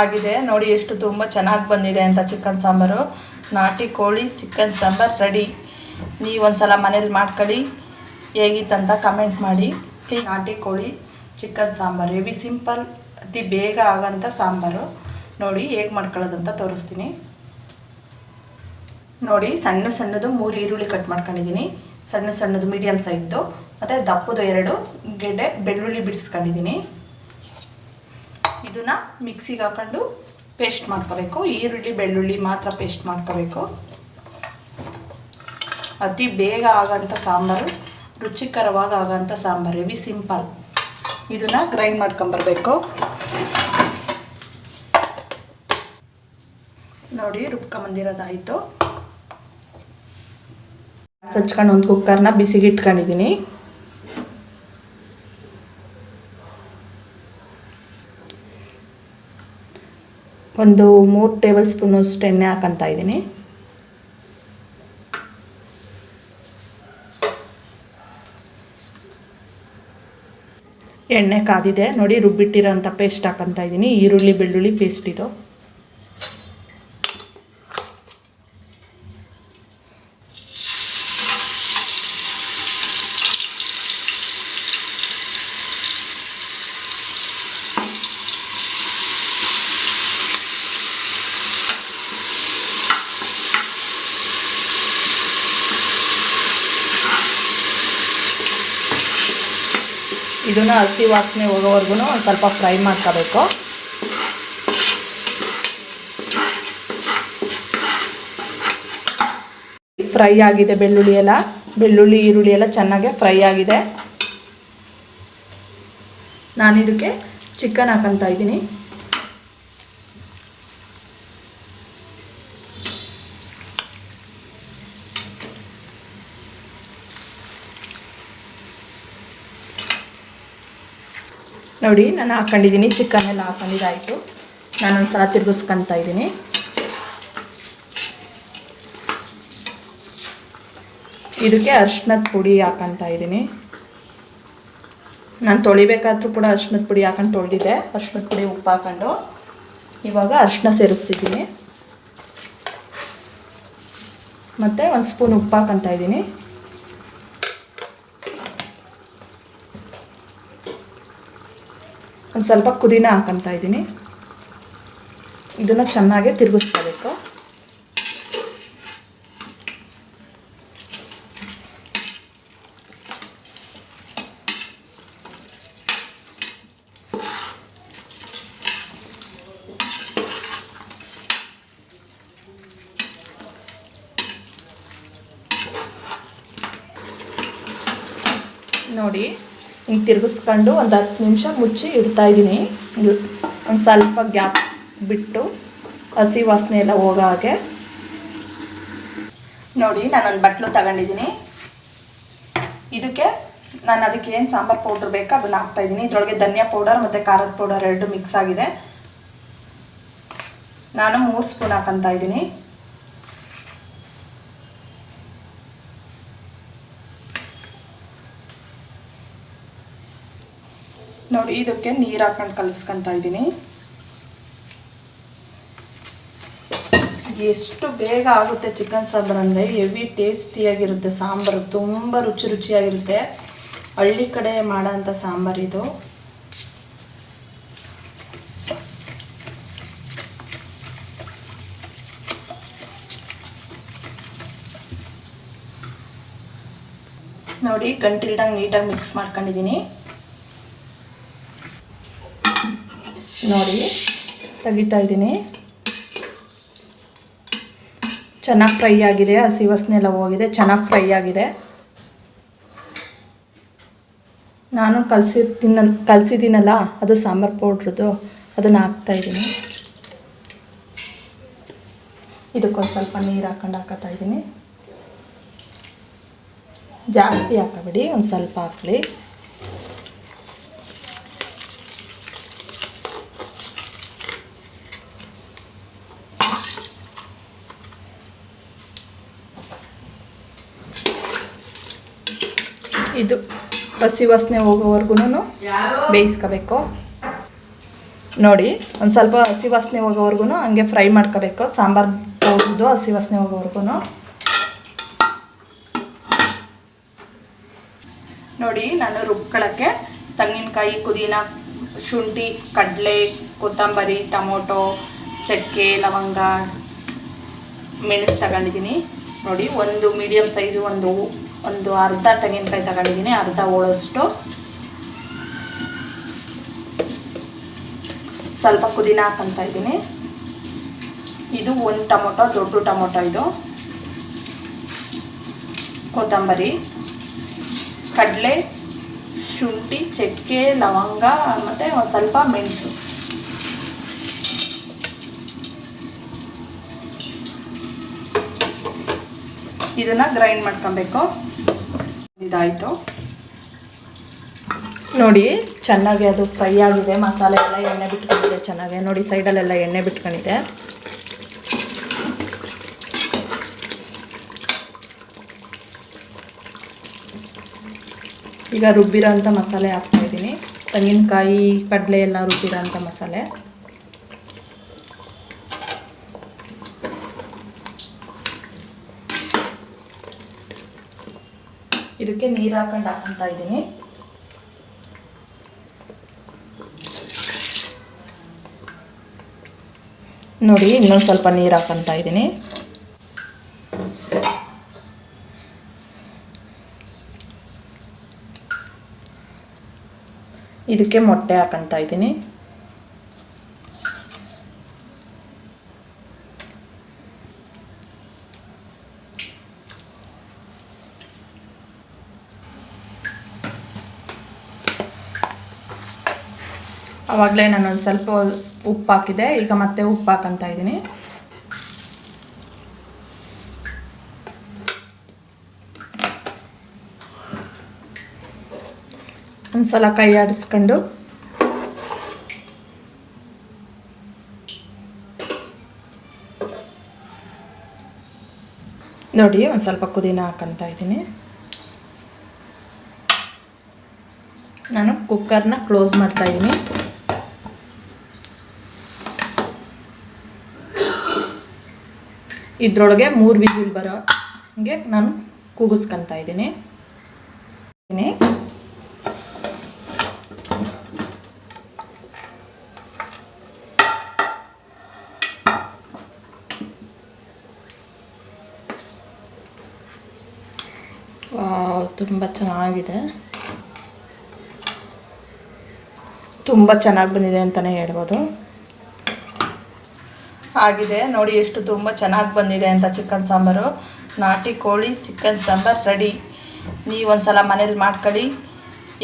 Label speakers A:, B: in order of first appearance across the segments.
A: ಆಗಿದೆ. ನೋಡಿ ಎಷ್ಟು ತುಂಬ ಚೆನ್ನಾಗಿ ಬಂದಿದೆ ಅಂತ ಚಿಕನ್ ಸಾಂಬಾರು. ನಾಟಿ ಕೋಳಿ ಚಿಕನ್ ಸಾಂಬಾರು ರೆಡಿ. ನೀವು ಒಂದ್ಸಲ ಮನೇಲಿ ಮಾಡ್ಕೊಳ್ಳಿ ಹೇಗಿತ್ತಂತ ಕಮೆಂಟ್ ಮಾಡಿ. ಈ ನಾಟಿ ಕೋಳಿ ಚಿಕನ್ ಸಾಂಬಾರು. ಹೆವಿ ಸಿಂಪಲ್, ಅತಿ ಬೇಗ ಆಗೋಂಥ ಸಾಂಬಾರು. ನೋಡಿ ಹೇಗೆ ಮಾಡ್ಕೊಳ್ಳೋದಂತ ತೋರಿಸ್ತೀನಿ. ನೋಡಿ ಸಣ್ಣ ಸಣ್ಣದು ಮೂರು ಈರುಳ್ಳಿ ಕಟ್ ಮಾಡ್ಕೊಂಡಿದ್ದೀನಿ. ಸಣ್ಣ ಸಣ್ಣದು ಮೀಡಿಯಮ್ ಸೈಜ್ದು, ಮತ್ತು ದಪ್ಪದು ಎರಡು, ಗೆಡ್ಡೆ, ಬೆಳ್ಳುಳ್ಳಿ ಬಿಡಿಸ್ಕೊಂಡಿದ್ದೀನಿ. ಇದನ್ನ ಮಿಕ್ಸಿಗೆ ಹಾಕೊಂಡು ಪೇಸ್ಟ್ ಮಾಡ್ಕೋಬೇಕು. ಈರುಳ್ಳಿ, ಬೆಳ್ಳುಳ್ಳಿ ಮಾತ್ರ ಪೇಸ್ಟ್ ಮಾಡ್ಕೋಬೇಕು. ಅತಿ ಬೇಗ ಆಗೋಂಥ ಸಾಂಬಾರು, ರುಚಿಕರವಾಗಿ ಆಗೋಂಥ ಸಾಂಬಾರು. ಹೆವಿ ಸಿಂಪಲ್ ಇದನ್ನು ಗ್ರೈಂಡ್ ಮಾಡ್ಕೊಂಬರ್ಬೇಕು. ನೋಡಿ ರುಬ್ಕೊಂಬಂದಿರೋದಾಯಿತು ಹಚ್ಕೊಂಡು ಒಂದು ಕುಕ್ಕರ್ನ ಬಿಸಿಗೆ ಒಂದು ಮೂರು ಟೇಬಲ್ ಸ್ಪೂನಷ್ಟು ಎಣ್ಣೆ ಹಾಕಂತ ಇದ್ದೀನಿ. ಎಣ್ಣೆ ಕಾದಿದೆ. ನೋಡಿ ರುಬ್ಬಿಟ್ಟಿರೋಂಥ ಪೇಸ್ಟ್ ಹಾಕಂತ ಇದ್ದೀನಿ. ಈರುಳ್ಳಿ ಬೆಳ್ಳುಳ್ಳಿ ಪೇಸ್ಟ್ ಇದು. ಇದನ್ನ ಹಸಿ ವಾಸನೆ ಹೋಗೋವರೆಗೂ ಒಂದು ಸ್ವಲ್ಪ ಫ್ರೈ ಮಾಡ್ಕೋಬೇಕು. ಫ್ರೈ ಆಗಿದೆ ಬೆಳ್ಳುಳ್ಳಿ ಎಲ್ಲ. ಬೆಳ್ಳುಳ್ಳಿ, ಈರುಳ್ಳಿ ಎಲ್ಲ ಚೆನ್ನಾಗೆ ಫ್ರೈ ಆಗಿದೆ. ನಾನು ಇದಕ್ಕೆ ಚಿಕನ್ ಹಾಕಂತ ಇದ್ದೀನಿ. ನೋಡಿ, ನಾನು ಹಾಕ್ಕೊಂಡಿದ್ದೀನಿ ಚಿಕನ್ ಎಲ್ಲ ಹಾಕೊಂಡಿದ್ದಾಯಿತು ನಾನು ಒಂದು ಸಲ ತಿರ್ಗಿಸ್ಕೊತ ಇದ್ದೀನಿ. ಇದಕ್ಕೆ ಅರ್ಶಿನದ ಪುಡಿ ಹಾಕೊತ ಇದ್ದೀನಿ. ನಾನು ತೊಳಿಬೇಕಾದ್ರೂ ಕೂಡ ಅರ್ಶಿನದ ಪುಡಿ ಹಾಕೊಂಡು ತೊಳೆದಿದ್ದೆ. ಅರ್ಶಿನದ ಪುಡಿ ಉಪ್ಪು ಹಾಕೊಂಡು ಇವಾಗ ಅರ್ಶಿನ ಸೇರಿಸ್ತಿದ್ದೀನಿ. ಮತ್ತು ಒಂದು ಸ್ಪೂನ್ ಉಪ್ಪು ಹಾಕೊತ ಇದ್ದೀನಿ. ಒಂದು ಸ್ವಲ್ಪ ಕುದಿನ ಹಾಕಂತ ಇದ್ದೀನಿ. ಇದನ್ನು ಚೆನ್ನಾಗಿ ತಿರುಗಿಸ್ಕೋಬೇಕು. ನೋಡಿ ಹಿಂಗೆ ತಿರುಗಿಸ್ಕೊಂಡು ಒಂದು ಹತ್ತು ನಿಮಿಷ ಮುಚ್ಚಿ ಇಡ್ತಾ ಇದ್ದೀನಿ. ಒಂದು ಸ್ವಲ್ಪ ಗ್ಯಾಪ್ ಬಿಟ್ಟು ಹಸಿ ವಾಸನೆ ಎಲ್ಲ ಹೋಗೋ ಹಾಗೆ. ನೋಡಿ ನಾನೊಂದು ಬಟ್ಲು ತಗೊಂಡಿದ್ದೀನಿ. ಇದಕ್ಕೆ ನಾನು ಅದಕ್ಕೆ ಏನು ಸಾಂಬಾರು ಪೌಡ್ರ್ ಬೇಕೋ ಅದನ್ನು ಹಾಕ್ತಾಯಿದ್ದೀನಿ ಇದರೊಳಗೆ ಧನಿಯಾ ಪೌಡರ್ ಮತ್ತು ಖಾರದ ಪೌಡರ್ ಎರಡು ಮಿಕ್ಸ್ ಆಗಿದೆ. ನಾನು ಮೂರು ಸ್ಪೂನ್ ಹಾಕಂತ ಇದ್ದೀನಿ. ನೋಡಿ, ಇದಕ್ಕೆ ನೀರು ಹಾಕೊಂಡು ಕಲಿಸ್ಕೊತಾ ಇದ್ದೀನಿ. ಎಷ್ಟು ಬೇಗ ಆಗುತ್ತೆ ಚಿಕನ್ ಸಾಂಬಾರು ಅಂದರೆ, ಹೆವಿ ಟೇಸ್ಟಿಯಾಗಿರುತ್ತೆ ಸಾಂಬಾರು, ತುಂಬ ರುಚಿ ರುಚಿಯಾಗಿರುತ್ತೆ. ಹಳ್ಳಿ ಕಡೆ ಮಾಡೋಂಥ ಸಾಂಬಾರು ಇದು. ನೋಡಿ, ಗಂಟಿಲ್ದಂಗೆ ನೀಟಾಗಿ ಮಿಕ್ಸ್ ಮಾಡ್ಕೊಂಡಿದ್ದೀನಿ. ನೋಡಿ, ತೆಗಿತಾ ಇದ್ದೀನಿ. ಚೆನ್ನಾಗಿ ಫ್ರೈ ಆಗಿದೆ, ಹಸಿ ವಾಸನೆ ಎಲ್ಲ ಹೋಗಿದೆ, ಚೆನ್ನಾಗಿ ಫ್ರೈ ಆಗಿದೆ. ನಾನು ಕಲಸಿ ತಿನ್ನ, ಕಲಸಿದ್ದೀನಲ್ಲ, ಅದು ಸಾಂಬಾರು ಪೌಡ್ರದ್ದು, ಅದನ್ನು ಹಾಕ್ತಾಯಿದ್ದೀನಿ ಇದಕ್ಕೊಂದು ಸ್ವಲ್ಪ ನೀರು ಹಾಕೊಂಡು ಹಾಕತ್ತಾ ಇದ್ದೀನಿ. ಜಾಸ್ತಿ ಹಾಕಬೇಡಿ, ಒಂದು ಸ್ವಲ್ಪ ಹಾಕಲಿ ಇದು ಹಸಿ ವಾಸನೆ ಹೋಗೋವರೆಗೂ ಬೇಯಿಸ್ಕೋಬೇಕು. ನೋಡಿ ಒಂದು ಸ್ವಲ್ಪ ಹಸಿ ವಾಸನೆ ಹೋಗೋವರೆಗೂ ಹಂಗೆ ಫ್ರೈ ಮಾಡ್ಕೋಬೇಕು. ಸಾಂಬಾರು ಹೋಗೋದು ಹಸಿ ವಾಸನೆ ಹೋಗೋವರೆಗೂ ನೋಡಿ ನಾನು ರುಬ್ಕೊಳ್ಳೋಕ್ಕೆ ತೆಂಗಿನಕಾಯಿ ಪುದೀನ ಶುಂಠಿ ಕಡಲೆ ಕೊತ್ತಂಬರಿ ಟೊಮೊಟೊ ಚಕ್ಕೆ ಲವಂಗ ಮೆಣಸು ತಗೊಂಡಿದ್ದೀನಿ. ನೋಡಿ ಒಂದು ಮೀಡಿಯಮ್ ಸೈಜು ಒಂದು ಒಂದು ಅರ್ಧ ತೆಂಗಿನಕಾಯಿ ತಗೊಂಡಿದ್ದೀನಿ, ಅರ್ಧ ಹೋಳಷ್ಟು ಸ್ವಲ್ಪ ಪುದೀನ ಹಾಕೊಂತ ಇದ್ದೀನಿ. ಇದು ಒಂದು ಟೊಮೊಟೊ, ದೊಡ್ಡ ಟೊಮೊಟೊ ಇದು. ಕೊತ್ತಂಬರಿ, ಕಡಲೆ, ಶುಂಠಿ, ಚಕ್ಕೆ, ಲವಂಗ, ಮತ್ತು ಒಂದು ಸ್ವಲ್ಪ ಮೆಣಸು. ಇದನ್ನು ಗ್ರೈಂಡ್ ಮಾಡ್ಕೊಬೇಕು. ಇದಾಯಿತು. ನೋಡಿ, ಚೆನ್ನಾಗಿ ಅದು ಫ್ರೈ ಆಗಿದೆ. ಮಸಾಲೆ ಎಲ್ಲ ಎಣ್ಣೆ ಬಿಟ್ಕೊಂಡಿದೆ ಚೆನ್ನಾಗಿ. ನೋಡಿ, ಸೈಡಲ್ಲೆಲ್ಲ ಎಣ್ಣೆ ಬಿಟ್ಕೊಂಡಿದೆ. ಈಗ ರುಬ್ಬಿರೋ ಅಂಥ ಮಸಾಲೆ ಹಾಕ್ತಾಯಿದ್ದೀನಿ ತೆಂಗಿನಕಾಯಿ, ಕಡಲೆ ಎಲ್ಲ ರುಬ್ಬಿರೋ ಅಂಥ ಮಸಾಲೆ. ಇದಕ್ಕೆ ನೀರು ಹಾಕೊಂಡು ಹಾಕೊಂತ ಇದ್ದೀನಿ. ನೋಡಿ, ಇನ್ನೊಂದು ಸ್ವಲ್ಪ ನೀರು ಹಾಕೊಂತ ಇದ್ದೀನಿ. ಇದಕ್ಕೆ ಮೊಟ್ಟೆ ಹಾಕೊಂತ ಇದ್ದೀನಿ. ಆವಾಗಲೇ ನಾನು ಒಂದು ಸ್ವಲ್ಪ ಉಪ್ಪು ಹಾಕಿದೆ. ಈಗ ಮತ್ತೆ ಉಪ್ಪು ಹಾಕಂತ ಇದ್ದೀನಿ. ಒಂದು ಸಲ ಕೈ ಆಡಿಸ್ಕೊಂಡು. ನೋಡಿ, ಒಂದು ಸ್ವಲ್ಪ ಪುದೀನ ಹಾಕಂತ ಇದ್ದೀನಿ. ನಾನು ಕುಕ್ಕರ್ನ ಕ್ಲೋಸ್ ಮಾಡ್ತಾ ಇದ್ದೀನಿ. ಇದ್ರೊಳಗೆ ಮೂರು ವಿಸಿಲ್ ಬರೋ ಹಂಗೆ ನಾನು ಕೂಗಿಸ್ಕೊಂತ ಇದ್ದೀನಿ. ತುಂಬ ಚೆನ್ನಾಗಿದೆ. ತುಂಬ ಚೆನ್ನಾಗಿ ಬಂದಿದೆ ಅಂತಲೇ ಹೇಳ್ಬೋದು. ಆಗಿದೆ. ನೋಡಿ ಎಷ್ಟು ತುಂಬ ಚೆನ್ನಾಗಿ ಬಂದಿದೆ ಅಂತ ಚಿಕನ್ ಸಾಂಬಾರು. ನಾಟಿ ಕೋಳಿ, ಚಿಕನ್ ಸಾಂಬಾರು ರೆಡಿ ನೀವು ಒಂದ್ಸಲ ಮನೇಲಿ ಮಾಡ್ಕೊಳ್ಳಿ.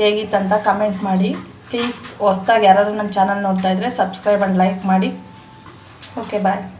A: ಹೇಗಿತ್ತಂತ ಕಮೆಂಟ್ ಮಾಡಿ. ಪ್ಲೀಸ್ ಹೊಸ್ದಾಗಿ ಯಾರು ನನ್ನ ಚಾನಲ್ ನೋಡ್ತಾ ಇದ್ದರೆ ಸಬ್ಸ್ಕ್ರೈಬ್ ಆ್ಯಂಡ್ ಲೈಕ್ ಮಾಡಿ. Okay bye